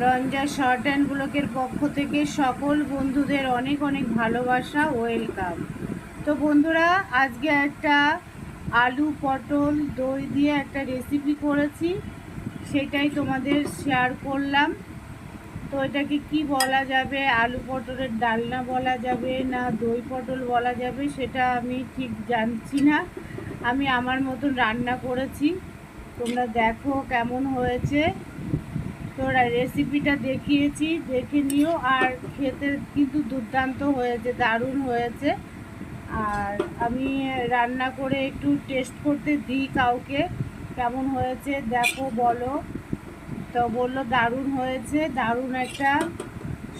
Ranja short and ব্লকের পক্ষ থেকে সকল বন্ধুদের অনেক অনেক ভালোবাসা, ওয়েলকাম। তো বন্ধুরা, আজকে একটা আলু পটল দই দিয়ে একটা রেসিপি করেছি, সেটাই তোমাদের শেয়ার করলাম। তো এটাকে কি বলা যাবে? আলু পটলের ডালনা বলা যাবে না দই পটল বলা যাবে? সেটা আমি ঠিক জানছি না। আমি আমার মতন রান্না করেছি। তোমরা দেখো কেমন হয়েছে। তো রেসিপিটা দেখিয়েছি, দেখে নিও। আর খেতে কিন্তু দুর্দান্ত হয়েছে, দারুণ হয়েছে। আর আমি রান্না করে একটু টেস্ট করতে দিই কাউকে। কেমন হয়েছে দেখো, বলো। তো বলল, দারুণ হয়েছে, দারুণ একটা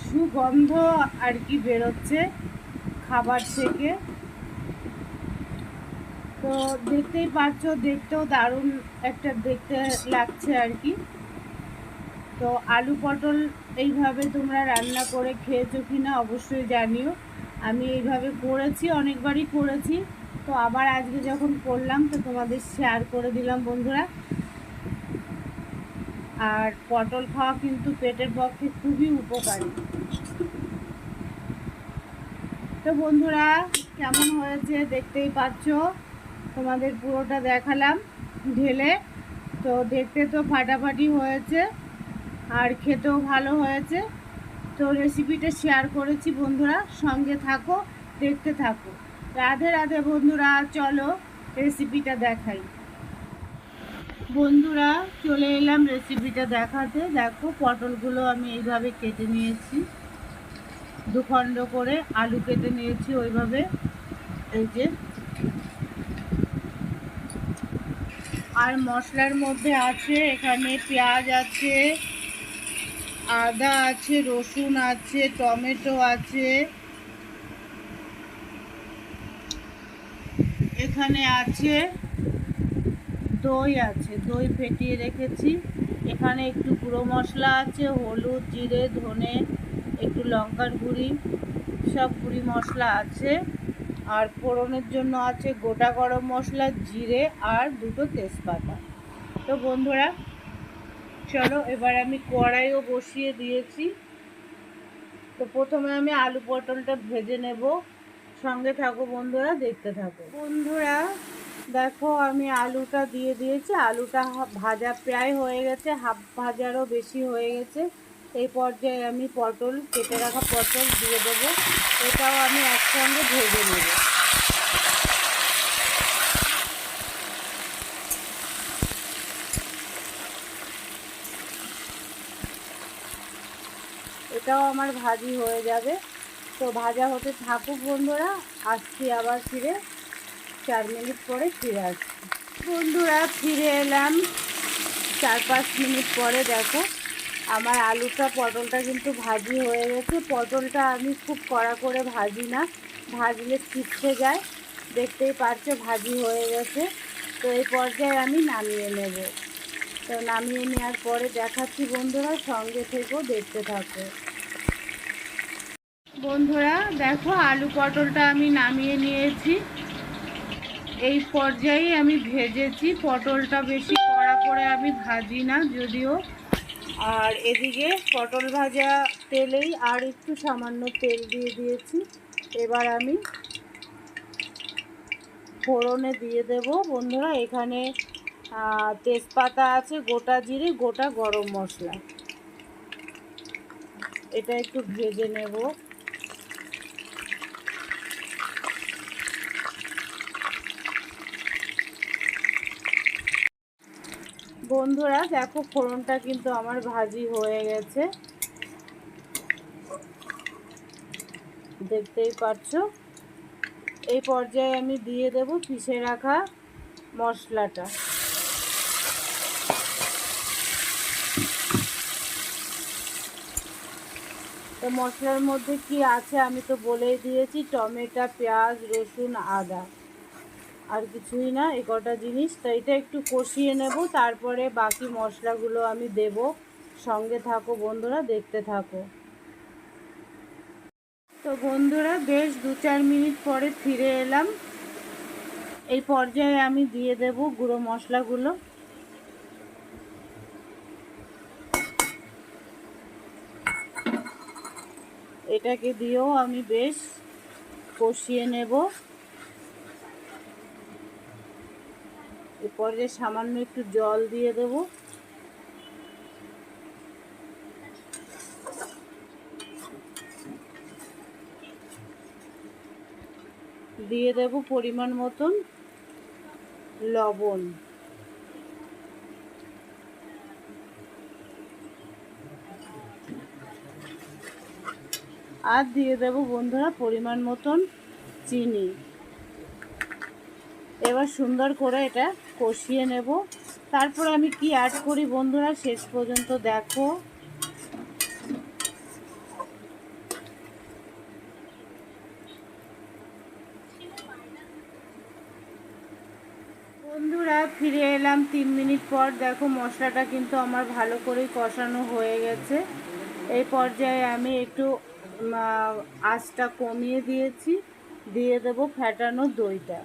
সুগন্ধ আর কি বেরোচ্ছে খাবার থেকে। তো দেখতেই পারছ দেখতেও দারুণ একটা দেখতে লাগছে আর কি। তো আলু পটল এইভাবে তোমরা রান্না করে খেয়েছো কি না অবশ্যই জানিও। আমি এইভাবে করেছি, অনেকবারই করেছি। তো আবার আজকে যখন করলাম তো তোমাদের শেয়ার করে দিলাম বন্ধুরা। আর পটল খাওয়া কিন্তু পেটের পক্ষে খুবই উপকারী। তো বন্ধুরা, কেমন হয়েছে দেখতেই পাচ্ছ? তোমাদের পুরোটা দেখালাম ঢেলে। তো দেখতে তো ফাটাফাটি হয়েছে। আর খেতেও ভালো হয়েছে। তো রেসিপিটা শেয়ার করেছি বন্ধুরা, সঙ্গে থাকো, দেখতে থাকো। রাধে রাধে বন্ধুরা, চলো রেসিপিটা দেখাই। বন্ধুরা, চলে এলাম রেসিপিটা দেখাতে। দেখো, পটলগুলো আমি এইভাবে কেটে নিয়েছি। দুখণ্ড করে আলু কেটে নিয়েছি ওইভাবে। এই যে। আর মশলার মধ্যে আছে, এখানে পেঁয়াজ আছে আদা আছে, রসুন আছে, টমেটো আছে। এখানে আছে, দই আছে, দই ফেটিয়ে রেখেছি। এখানে একটু গুঁড়ো মশলা আছে, হলুদ, জিরে, ধনে, একটু লঙ্কার গুঁড়ি, সব গুঁড়ি মশলা আছে। আর ফোড়নের জন্য আছে গোটা গরম মশলা, জিরে আর দুটো তেজপাতা। তো বন্ধুরা চলো, এবার আমি কড়াইও বসিয়ে দিয়েছি। তো প্রথমে আমি আলু পটলটা ভেজে নেব। সঙ্গে থাকো বন্ধুরা, দেখতে থাকো। বন্ধুরা, দেখো আমি আলুটা দিয়ে দিয়েছি। আলুটা ভাজা প্রায় হয়ে গেছে, হাফ ভাজারও বেশি হয়ে গেছে। এই পর্যায়ে আমি পটল, কেটে রাখা পটল দিয়ে দেবো। এটাও আমি একসঙ্গে ভেজে নেব। এটাও আমার ভাজি হয়ে যাবে। তো ভাজা হতে থাকুক বন্ধুরা, আসছি আবার ফিরে। চার মিনিট পরে ফিরে আসছি। বন্ধুরা, ফিরে এলাম। চার পাঁচ মিনিট পরে দেখো, আমার আলুটা, পটলটা কিন্তু ভাজি হয়ে গেছে। পটলটা আমি খুব কড়া করে ভাজি না, ভাজলে চিপসে যায়। দেখতেই পারছ, ভাজি হয়ে গেছে। তো এই পর্যায়ে আমি নামিয়ে নেব। তো নামিয়ে নেওয়ার পরে দেখাচ্ছি বন্ধুরা, সঙ্গে থেকেও দেখতে থাকো। বন্ধুরা, দেখো আলু পটলটা আমি নামিয়ে নিয়েছি। এই পর্যায়ে আমি ভেজেছি। পটলটা বেশি কড়া করে আমি ভাজি না যদিও। আর এদিকে পটল ভাজা তেলেই আর একটু সামান্য তেল দিয়ে দিয়েছি। এবার আমি ফোড়নে দিয়ে দেব। বন্ধুরা, এখানে তেজপাতা আছে, গোটা জিরে, গোটা গরম মশলা। এটা একটু ভেজে নেব। বন্ধুরা, দেখো ফোড়নটা কিন্তু আমার ভাজি হয়ে গেছে। দেখতেই পাচ্ছ এই পর্যায়ে আমি দিয়ে দেব পিষে রাখা মশলাটা। তো মশলার মধ্যে কি আছে আমি তো বলেই দিয়েছি, টমেটো, পেঁয়াজ, রসুন, আদা। আর কিছুই না, এই কটা জিনিস। তো এটা একটু কষিয়ে নেব, তারপরে বাকি মশলাগুলো আমি দেব। সঙ্গে থাকো বন্ধুরা, দেখতে থাকো। তো বন্ধুরা, বেশ দু চার মিনিট পরে ফিরে এলাম। এই পর্যায়ে আমি দিয়ে দেব গুঁড়ো মশলাগুলো। এটাকে দিয়েও আমি বেশ কষিয়ে নেব। যে সামান্য একটু জল দিয়ে দেব। দিয়ে দেব পরিমাণ মতন লবণ। আর দিয়ে দেব বন্ধুরা পরিমাণ মতন চিনি। এবার সুন্দর করে এটা কষিয়ে নেব। তারপর আমি কি অ্যাড করি বন্ধুরা শেষ পর্যন্ত দেখো। বন্ধুরা ফিরে এলাম তিন মিনিট পর। দেখো মশলাটা কিন্তু আমার ভালো করেই কষানো হয়ে গেছে। এই পর্যায়ে আমি একটু আঁচটা কমিয়ে দিয়েছি। দিয়ে দেবো ফ্যাটানো দইটা।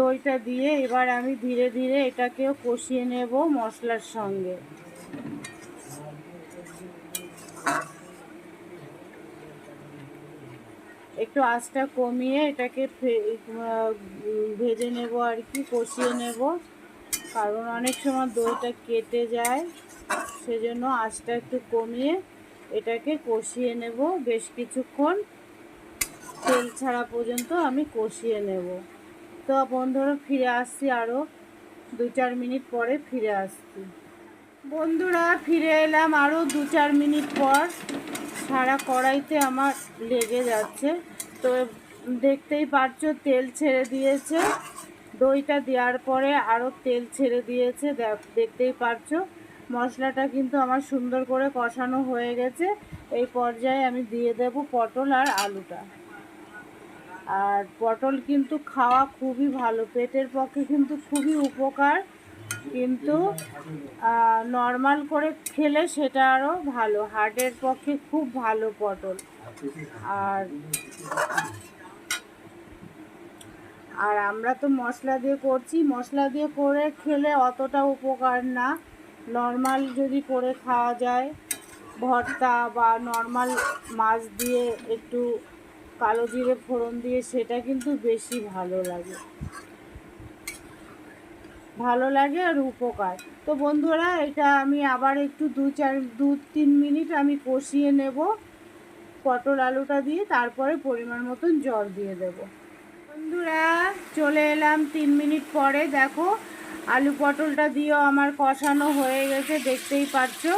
দইটা দিয়ে এবার আমি ধীরে ধীরে এটাকেও কষিয়ে নেব মশলার সঙ্গে। একটু আঁচটা কমিয়ে এটাকে ভেজে নেব আর কি, কষিয়ে নেব। কারণ অনেক সময় দইটা কেটে যায়, সেজন্য আঁচটা একটু কমিয়ে এটাকে কষিয়ে নেব। বেশ কিছুক্ষণ তেল ছাড়া পর্যন্ত আমি কষিয়ে নেব। তো বন্ধুরা ফিরে আসছি আরও দু চার মিনিট পরে ফিরে আসছি। বন্ধুরা, ফিরে এলাম আরও দু চার মিনিট পর। সারা কড়াইতে আমার লেগে যাচ্ছে। তো দেখতেই পারছ, তেল ছেড়ে দিয়েছে। দইটা দেওয়ার পরে আরও তেল ছেড়ে দিয়েছে। দেখ- দেখতেই পারছ, মশলাটা কিন্তু আমার সুন্দর করে কষানো হয়ে গেছে। এই পর্যায়ে আমি দিয়ে দেব পটল আর আলুটা। আর পটল কিন্তু খাওয়া খুবই ভালো, পেটের পক্ষে কিন্তু খুবই উপকার, কিন্তু নর্মাল করে খেলে সেটা আরও ভালো হার্টের পক্ষে খুব ভালো পটল। আর আর আমরা তো মশলা দিয়ে করছি, মশলা দিয়ে করে খেলে অতটা উপকার না। নর্মাল যদি করে খাওয়া যায়, ভর্তা বা নর্মাল মাছ দিয়ে একটু কালো জিরে ফোড়ন দিয়ে সেটা কিন্তু বেশি ভালো লাগে। ভালো লাগে আর উপকার। তো বন্ধুরা, এটা আমি আবার একটু দু চার, দু তিন মিনিট আমি কষিয়ে নেব পটল আলুটা দিয়ে, তারপরে পরিমাণ মতন জল দিয়ে দেব। বন্ধুরা, চলে এলাম তিন মিনিট পরে। দেখো, আলু পটলটা দিয়েও আমার কষানো হয়ে গেছে, দেখতেই পাচ্ছো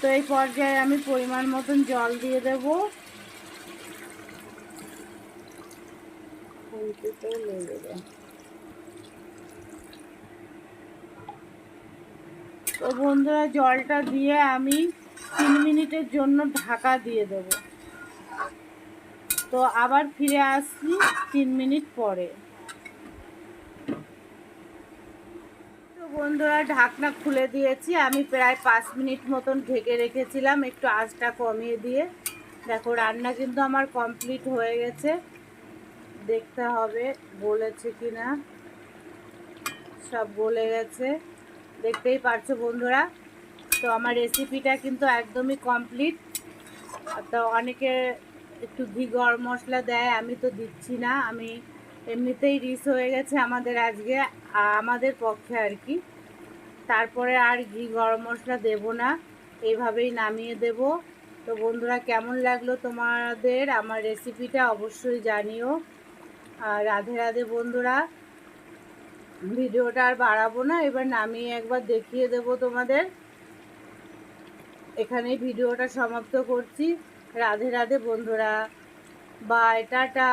তো এই পর্যায়ে আমি পরিমাণ মতন জল দিয়ে দেব। খুন্তিতেও লেগে যায় তো বন্ধুরা, জলটা দিয়ে আমি তিন মিনিটের জন্য ঢাকা দিয়ে দেব। তো আবার ফিরে আসছি তিন মিনিট পরে। তো বন্ধুরা, ঢাকনা খুলে দিয়েছি। আমি প্রায় পাঁচ মিনিট মতন ঢেকে রেখেছিলাম, একটু আঁচটা কমিয়ে দিয়ে। দেখো, রান্না কিন্তু আমার কমপ্লিট হয়ে গেছে। দেখতে হবে, বলেছে কি না সব বলে গেছে। দেখতেই পারছ বন্ধুরা। তো আমার রেসিপিটা কিন্তু একদমই কমপ্লিট তো অনেকে একটু ঘি, গরম মশলা দেয়, আমি তো দিচ্ছি না। আমি এমনিতেই রিস হয়ে গেছে আমাদের আজকে আমাদের পক্ষে আর কি। তারপরে আর ঘি, গরম মশলা দেব না। এইভাবেই নামিয়ে দেব। তো বন্ধুরা, কেমন লাগল তোমাদের? আমার রেসিপিটা অবশ্যই জানিও। রাধে রাধে বন্ধুরা, ভিডিওটা আর বাড়াবো না, এবার নামিয়ে একবার দেখিয়ে দেব তোমাদের। এখানে ভিডিওটা সমাপ্ত করছি। রাধে রাধে বন্ধুরা, বাই, টাটা।